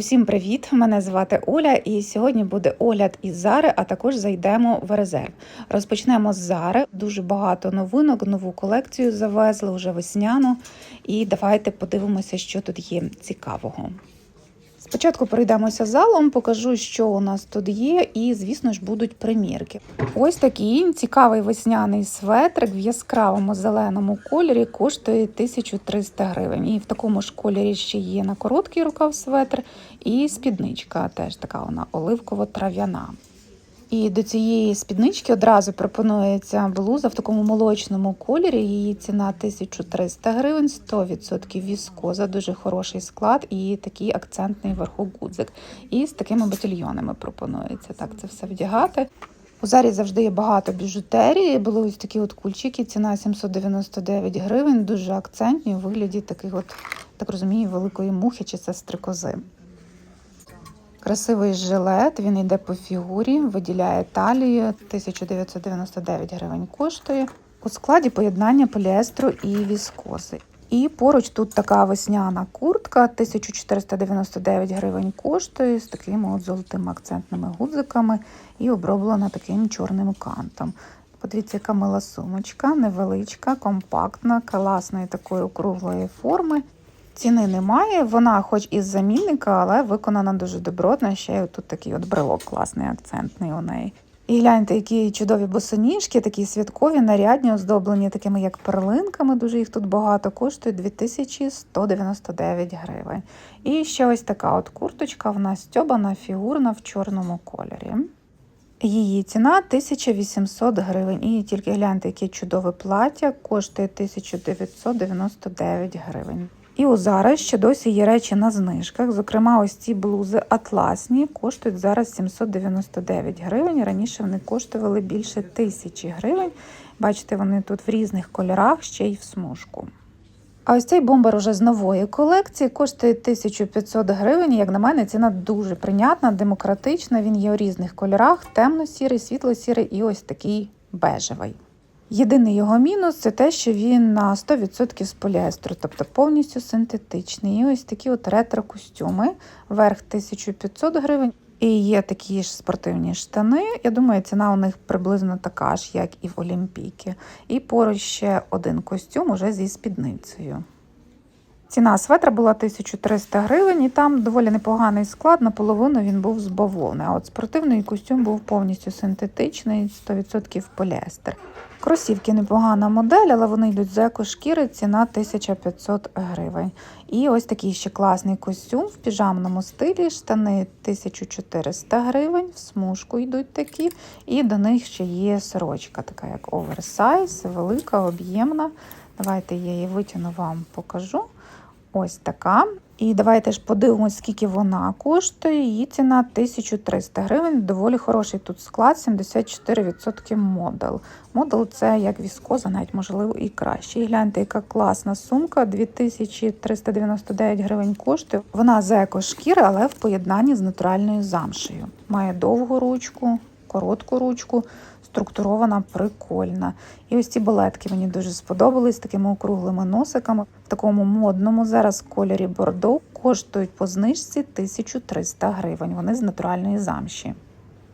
Усім привіт! Мене звати Оля, і сьогодні буде огляд із Зари, а також зайдемо в резерв. Розпочнемо з Зари. Дуже багато новинок, нову колекцію завезли вже весняну. І давайте подивимося, що тут є цікавого. Спочатку пройдемося залом, покажу, що у нас тут є, і, звісно ж, будуть примірки. Ось такий цікавий весняний светрик в яскравому зеленому кольорі коштує 1300 гривень. І в такому ж кольорі ще є на короткий рукав светр, і спідничка теж така вона оливково-трав'яна. І до цієї спіднички одразу пропонується блуза в такому молочному кольорі. Її ціна 1300 гривень, 100% віскоза, дуже хороший склад і такий акцентний вверху гудзик. І з такими батальйонами пропонується так це все вдягати. У зарі завжди є багато біжутерії. Були ось такі от кульчики, ціна 799 гривень, дуже акцентні у вигляді таких, от, так розумію, великої мухи чи це стрикози. Красивий жилет, він йде по фігурі, виділяє талію, 1999 гривень коштує. У складі поєднання поліестру і віскози. І поруч тут така весняна куртка, 1499 гривень коштує з такими от золотими акцентними гудзиками і оброблена таким чорним кантом. Подивіться, яка мила сумочка, невеличка, компактна, класної такої округлої форми. Ціни немає, вона хоч із замінника, але виконана дуже добротно. Ще тут такий от брелок класний, акцентний у неї. І гляньте, які чудові босоніжки, такі святкові, нарядні, оздоблені такими як перлинками. Дуже їх тут багато коштують 2199 гривень. І ще ось така от курточка, вона стьобана, фігурна в чорному кольорі. Її ціна 1800 гривень. І тільки гляньте, яке чудове плаття, коштує 1999 гривень. І у зараз ще досі є речі на знижках. Зокрема, ось ці блузи атласні коштують зараз 799 гривень. Раніше вони коштували більше тисячі гривень. Бачите, вони тут в різних кольорах, ще й в смужку. А ось цей бомбер уже з нової колекції коштує 1500 гривень. Як на мене, ціна дуже прийнятна, демократична. Він є у різних кольорах: темно-сірий, світло-сірий і ось такий бежевий. Єдиний його мінус це те, що він на 100% з поліестру, тобто повністю синтетичний. І ось такі от ретро-костюми, верх 1500 гривень. І є такі ж спортивні штани. Я думаю, ціна у них приблизно така ж, як і в Олімпійки. І поруч ще один костюм уже зі спідницею. Ціна светра була 1300 гривень, і там доволі непоганий склад. Наполовину він був з бавовни. А от спортивний костюм був повністю синтетичний, 100% поліестер. Кросівки непогана модель, але вони йдуть з екошкіри, ціна 1500 гривень. І ось такий ще класний костюм в піжамному стилі, штани 1400 гривень, в смужку йдуть такі, і до них ще є сорочка, така як оверсайз, велика, об'ємна. Давайте я її витягну вам покажу. Ось така. І давайте ж подивимось, скільки вона коштує. Її ціна 1300 гривень. Доволі хороший тут склад, 74% модел. Модел це як віскоза, навіть можливо і краще. І гляньте, яка класна сумка. 2399 гривень коштує. Вона з екошкіри, але в поєднанні з натуральною замшею. Має довгу ручку, коротку ручку. Структурована, прикольна. І ось ці балетки мені дуже сподобались з такими округлими носиками. В такому модному зараз кольорі бордо коштують по знижці 1300 гривень. Вони з натуральної замші.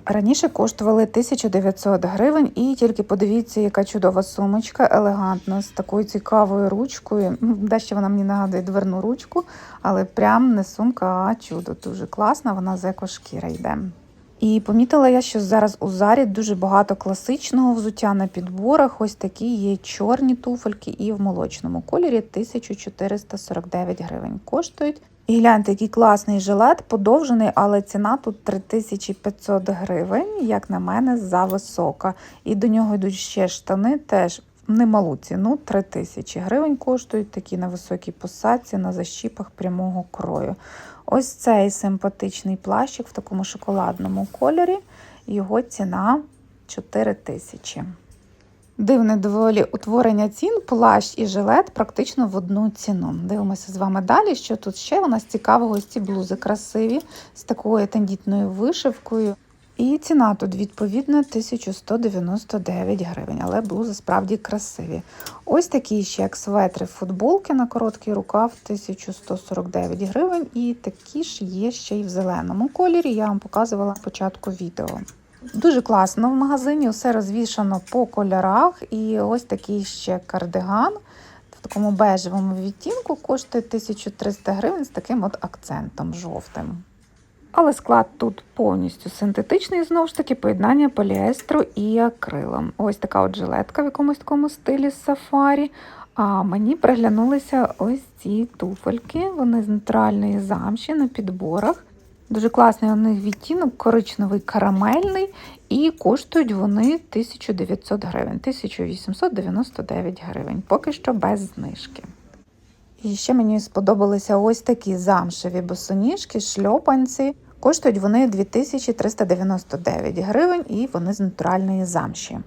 Раніше коштували 1900 гривень, і тільки подивіться, яка чудова сумочка, елегантна, з такою цікавою ручкою. Дещо вона мені нагадує дверну ручку, але прям не сумка, а чудо. Дуже класна, вона з екошкіра йде. І помітила я, що зараз у зарі дуже багато класичного взуття на підборах. Ось такі є чорні туфельки і в молочному кольорі 1449 гривень коштують. І гляньте, який класний жилет, подовжений, але ціна тут 3500 гривень, як на мене, зависока. І до нього йдуть ще штани, теж немалу ціну 3000 гривень коштують такі на високій посадці, на защіпах прямого крою. Ось цей симпатичний плащик в такому шоколадному кольорі. Його ціна 4 тисячі. Дивне доволі утворення цін, плащ і жилет практично в одну ціну. Дивимося з вами далі, що тут ще у нас цікавого ці блузи красиві, з такою тендітною вишивкою. І ціна тут відповідно 1199 гривень, але блузи справді красиві. Ось такі ще як светри футболки на короткий рукав 1149 гривень. І такі ж є ще й в зеленому кольорі. Я вам показувала на початку відео. Дуже класно в магазині, все розвішано по кольорах. І ось такий ще кардиган в такому бежевому відтінку коштує 1300 гривень з таким от акцентом жовтим. Але склад тут повністю синтетичний, знову ж таки, поєднання поліестру і акрилом. Ось така от жилетка в якомусь такому стилі сафарі. А мені приглянулися ось ці туфельки. Вони з натуральної замші на підборах. Дуже класний у них відтінок, коричневий карамельний, і коштують вони 1900 гривень, 1899 гривень, поки що без знижки. І ще мені сподобалися ось такі замшеві босоніжки, шльопанці. Коштують вони 2399 гривень і вони з натуральної замші.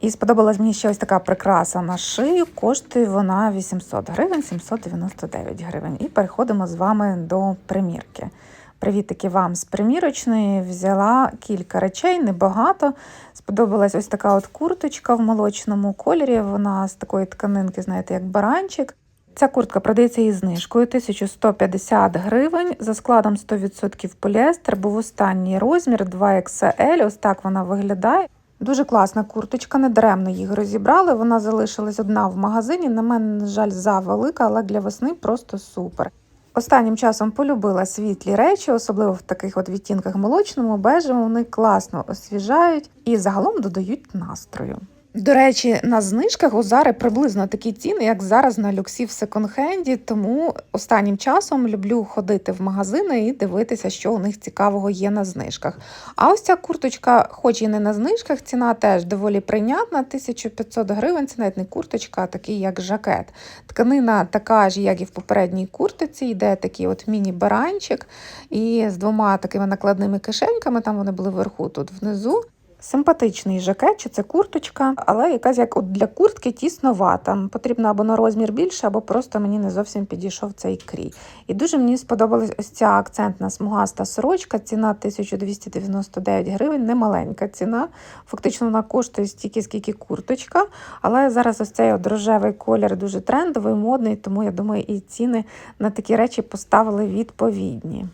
І сподобалась мені ще ось така прикраса на шию. Коштує вона 800 гривень, 799 гривень. І переходимо з вами до примірки. Привітики вам з примірочної. Взяла кілька речей, небагато. Сподобалась ось така от курточка в молочному кольорі. Вона з такої тканинки, знаєте, як баранчик. Ця куртка продається із знижкою 1150 гривень. За складом 100% поліестер. Був останній розмір 2XL. Ось так вона виглядає. Дуже класна курточка, недаремно їх розібрали. Вона залишилась одна в магазині. На мене, на жаль, завелика, але для весни просто супер. Останнім часом полюбила світлі речі, особливо в таких от відтінках молочному, бежевому. Вони класно освіжають і загалом додають настрою. До речі, на знижках у Зари приблизно такі ціни, як зараз на люксі в секонд-хенді, тому останнім часом люблю ходити в магазини і дивитися, що у них цікавого є на знижках. А ось ця курточка, хоч і не на знижках, ціна теж доволі прийнятна, 1500 гривень. Це навіть не курточка, а такий як жакет. Тканина така ж, як і в попередній куртиці, йде такий от міні-баранчик і з двома такими накладними кишеньками, там вони були вверху, тут внизу. Симпатичний жакет, чи це курточка, але якась як от для куртки тісновата. Потрібно або на розмір більше, або просто мені не зовсім підійшов цей крій. І дуже мені сподобалась ось ця акцентна смугаста сорочка. Ціна 1299 гривень, немаленька ціна. Фактично вона коштує стільки, скільки курточка. Але зараз ось цей от рожевий колір дуже трендовий, модний, тому я думаю, і ціни на такі речі поставили відповідні.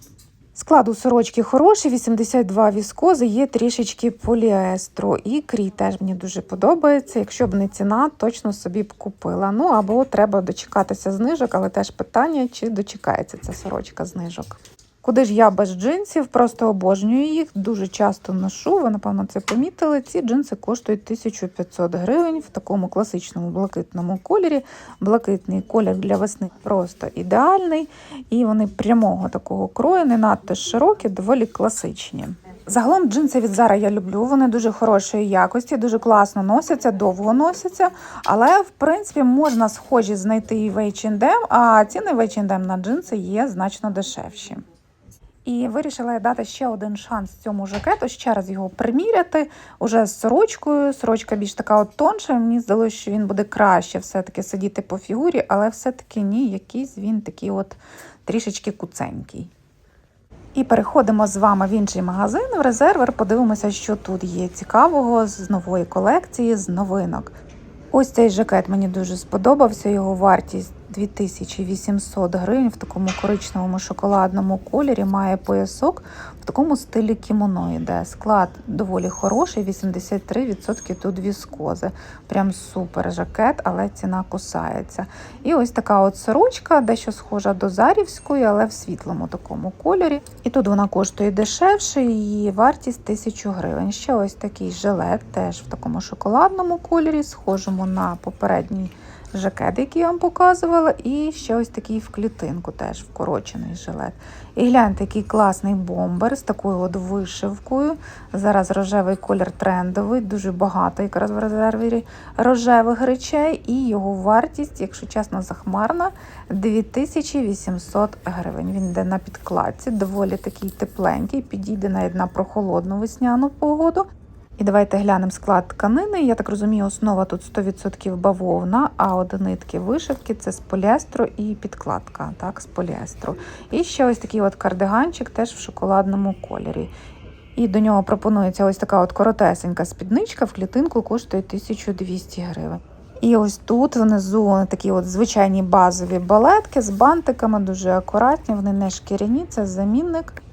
Склад у сорочки хороший, 82 віскози, є трішечки поліестру. І крій теж мені дуже подобається. Якщо б не ціна, точно собі б купила. Ну або треба дочекатися знижок, але теж питання, чи дочекається ця сорочка знижок. Куди ж я без джинсів? Просто обожнюю їх, дуже часто ношу. Ви, напевно, це помітили. Ці джинси коштують 1500 гривень в такому класичному блакитному кольорі. Блакитний колір для весни просто ідеальний. І вони прямого такого крою, не надто широкі, доволі класичні. Загалом джинси від Zara я люблю, вони дуже хорошої якості, дуже класно носяться, довго носяться. Але, в принципі, можна схожі знайти і в H&M, а ціни в H&M на джинси є значно дешевші. І вирішила дати ще один шанс цьому жакету, ще раз його приміряти уже з сорочкою. Сорочка більш така от тонша. Мені здалося, що він буде краще все-таки сидіти по фігурі, але все-таки ні, якийсь він такий от трішечки куценький. І переходимо з вами в інший магазин, в резервер. Подивимося, що тут є цікавого з нової колекції, з новинок. Ось цей жакет мені дуже сподобався. Його вартість 2800 гривень в такому коричневому шоколадному кольорі. Має поясок в такому стилі кімоно йде. Склад доволі хороший, 83% тут віскози. Прям супер жакет, але ціна кусається. І ось така от сорочка, дещо схожа до зарівської, але в світлому такому кольорі. І тут вона коштує дешевше, її вартість 1000 гривень. Ще ось такий жилет, теж в такому шоколадному кольорі, схожому на попередній жакет, який я вам показувала, і ще ось такий в клітинку, теж вкорочений жилет. І гляньте, який класний бомбер з такою от вишивкою. Зараз рожевий колір трендовий, дуже багато якраз в резервері рожевих речей, і його вартість, якщо чесно, захмарна 2800 гривень. Він йде на підкладці, доволі такий тепленький, підійде навіть на прохолодну весняну погоду. І давайте глянемо склад тканини. Я так розумію, основа тут 100% бавовна, а от нитки вишивки це з поліестру і підкладка так, з поліестру. І ще ось такий от кардиганчик теж в шоколадному кольорі. І до нього пропонується ось така от коротесенька спідничка в клітинку коштує 1200 гривень. І ось тут внизу такі от звичайні базові балетки з бантиками, дуже акуратні, вони не шкіряні, це замінник.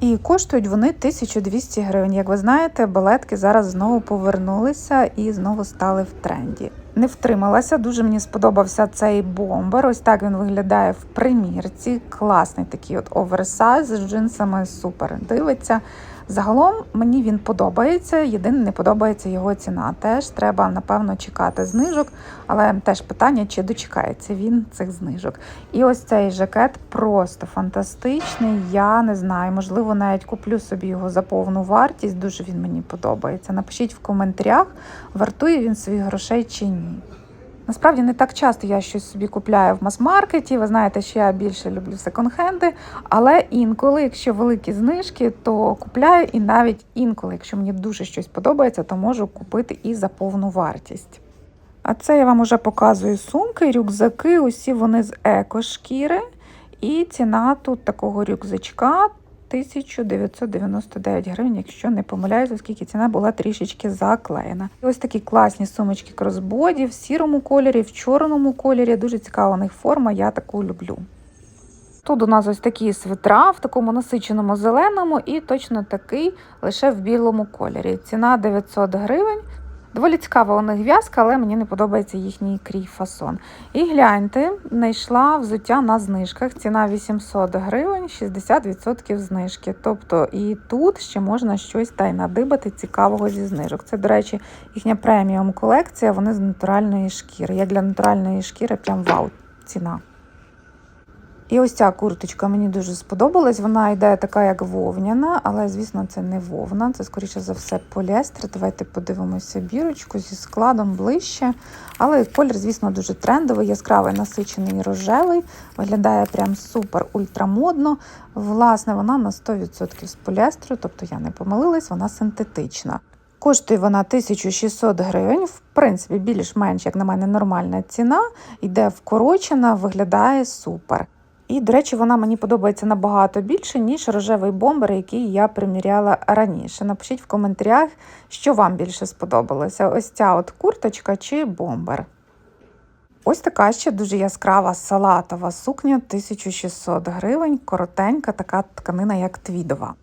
І коштують вони 1200 гривень. Як ви знаєте, балетки зараз знову повернулися і знову стали в тренді. Не втрималася, дуже мені сподобався цей бомбер. Ось так він виглядає в примірці. Класний такий от оверсайз з джинсами, супер дивиться. Загалом мені він подобається. Єдине, не подобається його ціна. Теж треба, напевно, чекати знижок, але теж питання, чи дочекається він цих знижок. І ось цей жакет просто фантастичний. Я не знаю, можливо, навіть куплю собі його за повну вартість. Дуже він мені подобається. Напишіть в коментарях, вартує він своїх грошей чи ні. Насправді не так часто я щось собі купляю в мас-маркеті. Ви знаєте, що я більше люблю секонд-хенди, але інколи, якщо великі знижки, то купляю і навіть інколи, якщо мені дуже щось подобається, то можу купити і за повну вартість. А це я вам уже показую сумки, рюкзаки. Усі вони з екошкіри. І ціна тут такого рюкзачка 1999 гривень, якщо не помиляюсь, оскільки ціна була трішечки заклеєна. І ось такі класні сумочки кросбоді в сірому кольорі, в чорному кольорі. Дуже цікава у них форма, я таку люблю. Тут у нас ось такі свитра в такому насиченому зеленому і точно такий лише в білому кольорі. Ціна 900 гривень. Доволі цікава у них в'язка, але мені не подобається їхній крій фасон. І гляньте, знайшла взуття на знижках. Ціна 800 гривень, 60% знижки. Тобто і тут ще можна щось та й надибати цікавого зі знижок. Це, до речі, їхня преміум колекція, вони з натуральної шкіри. Як для натуральної шкіри, прям вау, ціна. І ось ця курточка мені дуже сподобалась. Вона йде така, як вовняна, але, звісно, це не вовна, це, скоріше за все, поліестер. Давайте подивимося бірочку зі складом ближче. Але колір, звісно, дуже трендовий, яскравий, насичений рожевий. Виглядає прям супер ультрамодно. Власне, вона на 100% з поліестеру, тобто я не помилилась, вона синтетична. Коштує вона 1600 гривень. В принципі, більш-менш, як на мене, нормальна ціна. Йде вкорочена, виглядає супер. І, до речі, вона мені подобається набагато більше, ніж рожевий бомбер, який я приміряла раніше. Напишіть в коментарях, що вам більше сподобалося: ось ця от курточка чи бомбер. Ось така ще дуже яскрава салатова сукня 1600 гривень, коротенька, така тканина, як твідова.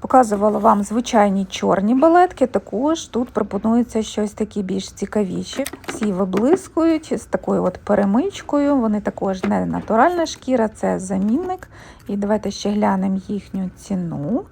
Показувала вам звичайні чорні балетки, також тут пропонується щось такі більш цікавіші. Всі виблискують з такою от перемичкою. Вони також не натуральна шкіра, це замінник. І давайте ще глянемо їхню ціну.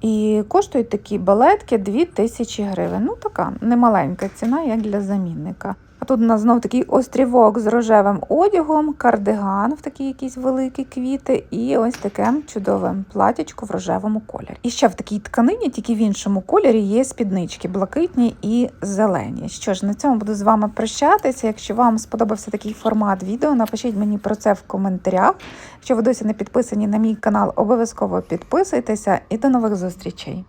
І коштують такі балетки 2000 гривень. Ну, така немаленька ціна, як для замінника. А тут у нас знов такий острівок з рожевим одягом, кардиган в такі якісь великі квіти, і ось таке чудове платячко в рожевому кольорі. І ще в такій тканині, тільки в іншому кольорі, є спіднички блакитні і зелені. Що ж, на цьому буду з вами прощатися. Якщо вам сподобався такий формат відео, напишіть мені про це в коментарях. Якщо ви досі не підписані на мій канал, обов'язково підписуйтеся і до нових зустрічей.